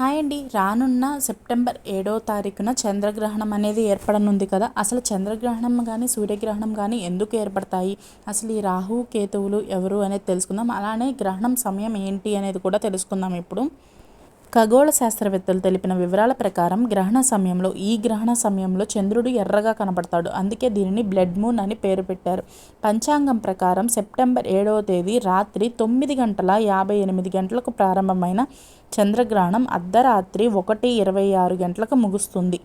Hi అండి. రానున్న September ఏడో తారీఖున చంద్రగ్రహణం అనేది ఏర్పడనుంది కదా. అసలు చంద్రగ్రహణం కానీ సూర్యగ్రహణం కానీ ఎందుకు ఏర్పడతాయి? అసలు ఈ రాహు కేతువులు ఎవరు అనేది తెలుసుకుందాం. అలానే గ్రహణం సమయం ఏంటి అనేది కూడా తెలుసుకుందాం ఇప్పుడు. ఖగోళ శాస్త్రవేత్తలు తెలిపిన వివరాల ప్రకారం గ్రహణ సమయంలో ఈ గ్రహణ సమయంలో చంద్రుడు ఎర్రగా కనబడతాడు. అందుకే దీనిని బ్లడ్ మూన్ అని పేరు పెట్టారు. పంచాంగం ప్రకారం సెప్టెంబర్ ఏడవ తేదీ రాత్రి తొమ్మిది గంటల యాభై ఎనిమిది గంటలకు ప్రారంభమైన చంద్రగ్రహణం అర్ధరాత్రి ఒకటి ఇరవై ఆరు గంటలకు ముగుస్తుంది.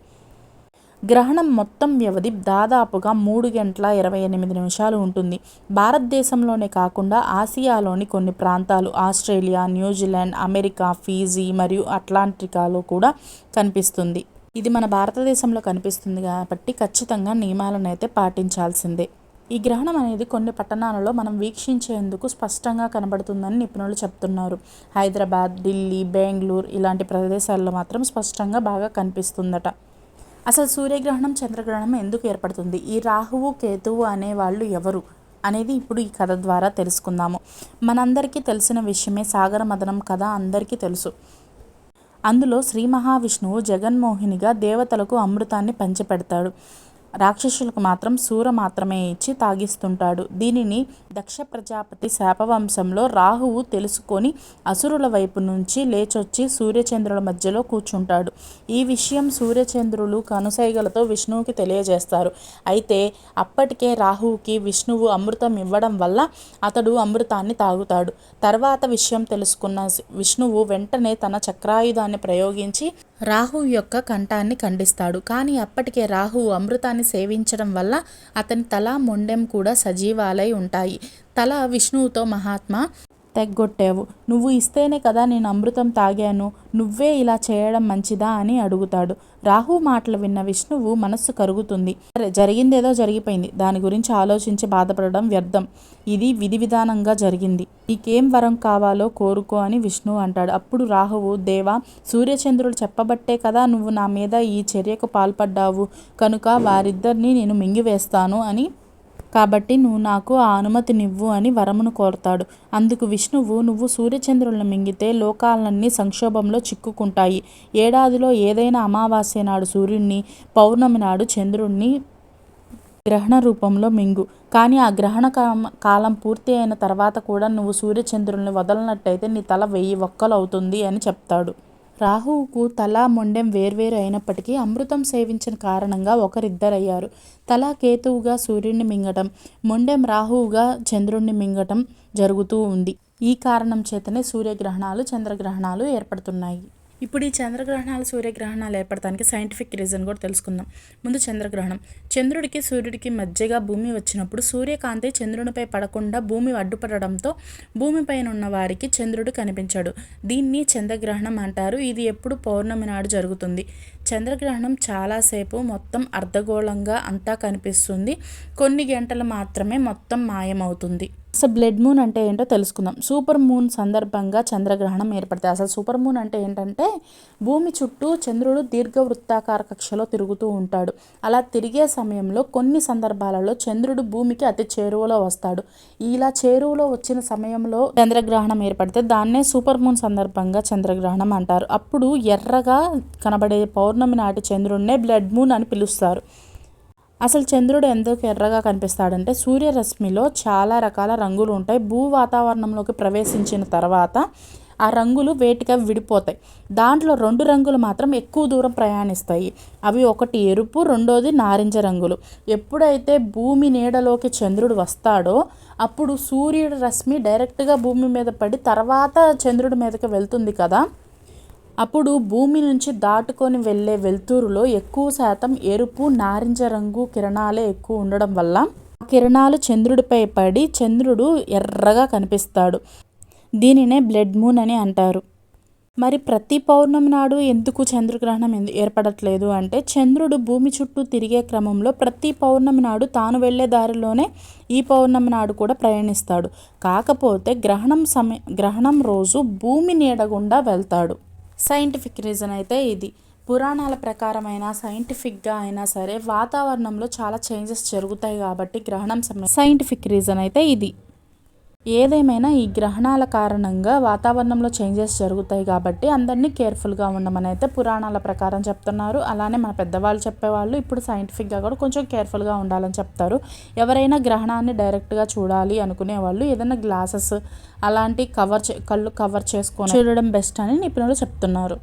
గ్రహణం మొత్తం వ్యవధి దాదాపుగా మూడు గంటల ఇరవై ఎనిమిది నిమిషాలు ఉంటుంది. భారతదేశంలోనే కాకుండా ఆసియాలోని కొన్ని ప్రాంతాలు ఆస్ట్రేలియా న్యూజిలాండ్ అమెరికా ఫీజీ మరియు అట్లాంటికాలో కూడా కనిపిస్తుంది. ఇది మన భారతదేశంలో కనిపిస్తుంది కాబట్టి ఖచ్చితంగా నియమాలను అయితే పాటించాల్సిందే. ఈ గ్రహణం అనేది కొన్ని పట్టణాలలో మనం వీక్షించేందుకు స్పష్టంగా కనబడుతుందని నిపుణులు చెప్తున్నారు. హైదరాబాద్ ఢిల్లీ బెంగళూరు ఇలాంటి ప్రదేశాల్లో మాత్రం స్పష్టంగా బాగా కనిపిస్తుందట. అసలు సూర్యగ్రహణం చంద్రగ్రహణం ఎందుకు ఏర్పడుతుంది? ఈ రాహువు కేతువు అనేవాళ్ళు ఎవరు? అనేది ఇప్పుడు ఈ కథ ద్వారా తెలుసుకుందాము. మనందరికీ తెలిసిన విషయమే సాగర మదనం కథ అందరికీ తెలుసు. అందులో శ్రీ మహావిష్ణువు జగన్మోహినిగా దేవతలకు అమృతాన్ని పంచిపెడతాడు. రాక్షసులకు మాత్రం సూర మాత్రమే ఇచ్చి తాగిస్తుంటాడు. దీనిని దక్ష ప్రజాపతి శాపవంశంలో రాహువు తెలుసుకొని అసురుల వైపు నుంచి లేచొచ్చి సూర్యచంద్రుల మధ్యలో కూర్చుంటాడు. ఈ విషయం సూర్యచంద్రులు కనుసైగలతో విష్ణువుకి తెలియజేస్తారు. అయితే అప్పటికే రాహువుకి విష్ణువు అమృతం ఇవ్వడం వల్ల అతడు అమృతాన్ని తాగుతాడు. తర్వాత విషయం తెలుసుకున్న విష్ణువు వెంటనే తన చక్రాయుధాన్ని ప్రయోగించి రాహు యొక్క కంఠాన్ని ఖండిస్తాడు. కానీ అప్పటికే రాహు అమృతాన్ని సేవించడం వల్ల అతని తల మొండెం కూడా సజీవాలై ఉంటాయి. తల విష్ణువుతో మహాత్మా తెగ్గొట్టావు నువ్వు ఇస్తేనే కదా నేను అమృతం తాగాను. నువ్వే ఇలా చేయడం మంచిదా అని అడుగుతాడు. రాహు మాటలు విన్న విష్ణువు మనస్సు కరుగుతుంది. సరే జరిగిందేదో జరిగిపోయింది. దాని గురించి ఆలోచించి బాధపడడం వ్యర్థం. ఇది విధి విధానంగా జరిగింది. నీకేం వరం కావాలో కోరుకో అని విష్ణువు అంటాడు. అప్పుడు రాహువు దేవా సూర్యచంద్రుడు చెప్పబట్టే కదా నువ్వు నా మీద ఈ చర్యకు పాల్పడ్డావు. కనుక వారిద్దరిని నేను మింగివేస్తాను అని కాబట్టి నువ్వు నాకు ఆ అనుమతినివ్వు అని వరమును కోరతాడు. అందుకు విష్ణువు నువ్వు సూర్యచంద్రులను మింగితే లోకాలన్నీ సంక్షోభంలో చిక్కుకుంటాయి. ఏడాదిలో ఏదైనా అమావాస్య నాడు సూర్యుడిని పౌర్ణమి నాడు చంద్రుణ్ణి గ్రహణ రూపంలో మింగు. కానీ ఆ గ్రహణ కాలం పూర్తి అయిన తర్వాత కూడా నువ్వు సూర్యచంద్రుల్ని వదలనట్టయితే నీ తల వెయ్యి ఒక్కలు అవుతుంది అని చెప్తాడు. రాహువుకు తల మొండెం వేర్వేరు అయినప్పటికీ అమృతం సేవించిన కారణంగా ఒకరిద్దరయ్యారు. తల కేతువుగా సూర్యుడిని మింగటం మొండెం రాహువుగా చంద్రుణ్ణి మింగటం జరుగుతూ ఉంది. ఈ కారణం చేతనే సూర్యగ్రహణాలు చంద్రగ్రహణాలు ఏర్పడుతున్నాయి. ఇప్పుడు ఈ చంద్రగ్రహణాలు సూర్యగ్రహణాలు ఏర్పడటానికి సైంటిఫిక్ రీజన్ కూడా తెలుసుకుందాం. ముందు చంద్రగ్రహణం. చంద్రుడికి సూర్యుడికి మధ్యగా భూమి వచ్చినప్పుడు సూర్యకాంతి చంద్రునిపై పడకుండా భూమి అడ్డుపడడంతో భూమిపైన ఉన్న వారికి చంద్రుడు కనిపించాడు. దీన్ని చంద్రగ్రహణం అంటారు. ఇది ఎప్పుడు పౌర్ణమి నాడు జరుగుతుంది. చంద్రగ్రహణం చాలాసేపు మొత్తం అర్ధగోళంగా అంతా కనిపిస్తుంది. కొన్ని గంటలు మాత్రమే మొత్తం మాయమవుతుంది. అసలు బ్లడ్ మూన్ అంటే ఏంటో తెలుసుకుందాం. సూపర్ మూన్ సందర్భంగా చంద్రగ్రహణం ఏర్పడుతుంది అసలు సూపర్ మూన్ అంటే ఏంటంటే భూమి చుట్టూ చంద్రుడు దీర్ఘవృత్తాకార కక్షలో తిరుగుతూ ఉంటాడు. అలా తిరిగే సమయంలో కొన్ని సందర్భాలలో చంద్రుడు భూమికి అతి చేరువలో వస్తాడు. ఇలా చేరువలో వచ్చిన సమయంలో చంద్రగ్రహణం ఏర్పడితే దాన్నే సూపర్ మూన్ సందర్భంగా చంద్రగ్రహణం అంటారు. అప్పుడు ఎర్రగా కనబడే పౌర్ణమి నాటి చంద్రుడినే బ్లడ్ మూన్ అని పిలుస్తారు. అసలు చంద్రుడు ఎందుకు ఎర్రగా కనిపిస్తాడంటే సూర్యరశ్మిలో చాలా రకాల రంగులు ఉంటాయి. భూ వాతావరణంలోకి ప్రవేశించిన తర్వాత ఆ రంగులు వేటిగా విడిపోతాయి. దాంట్లో రెండు రంగులు మాత్రం ఎక్కువ దూరం ప్రయాణిస్తాయి. అవి ఒకటి ఎరుపు రెండోది నారింజ రంగులు. ఎప్పుడైతే భూమి నీడలోకి చంద్రుడు వస్తాడో అప్పుడు సూర్యుడు రశ్మి డైరెక్ట్గా భూమి మీద పడి తర్వాత చంద్రుడి మీదకి వెళ్తుంది కదా. అప్పుడు భూమి నుంచి దాటుకొని వెళ్ళే వెలుతురులో ఎక్కువ శాతం ఎరుపు నారింజ రంగు కిరణాలే ఎక్కువ ఉండడం వల్ల కిరణాలు చంద్రుడిపై పడి చంద్రుడు ఎర్రగా కనిపిస్తాడు. దీనినే బ్లడ్ మూన్ అని అంటారు. మరి ప్రతి పౌర్ణమి నాడు ఎందుకు చంద్రగ్రహణం ఏర్పడట్లేదు అంటే చంద్రుడు భూమి చుట్టూ తిరిగే క్రమంలో ప్రతి పౌర్ణమి నాడు తాను వెళ్ళే దారిలోనే ఈ పౌర్ణమి నాడు కూడా ప్రయాణిస్తాడు. కాకపోతే గ్రహణం సమయ గ్రహణం రోజు భూమి నీడగుండా వెళ్తాడు. సైంటిఫిక్ రీజన్ అయితే ఇది. పురాణాల ప్రకారమైన సైంటిఫిక్గా అయినా సరే వాతావరణంలో చాలా చేంజెస్ జరుగుతాయి కాబట్టి గ్రహణం సమయం సైంటిఫిక్ రీజన్ అయితే ఇది. ఏదేమైనా ఈ గ్రహణాల కారణంగా వాతావరణంలో చేంజెస్ జరుగుతాయి కాబట్టి అందరినీ కేర్ఫుల్గా ఉండమని అయితే పురాణాల ప్రకారం చెప్తున్నారు. అలానే మన పెద్దవాళ్ళు చెప్పేవాళ్ళు ఇప్పుడు సైంటిఫిక్గా కూడా కొంచెం కేర్ఫుల్గా ఉండాలని చెప్తారు. ఎవరైనా గ్రహణాన్ని డైరెక్ట్గా చూడాలి అనుకునే వాళ్ళు ఏదైనా గ్లాసెస్ అలాంటి కవర్ చే కళ్ళు కవర్ చేసుకొని చూడడం బెస్ట్ అని నిపుణులు చెప్తున్నారు.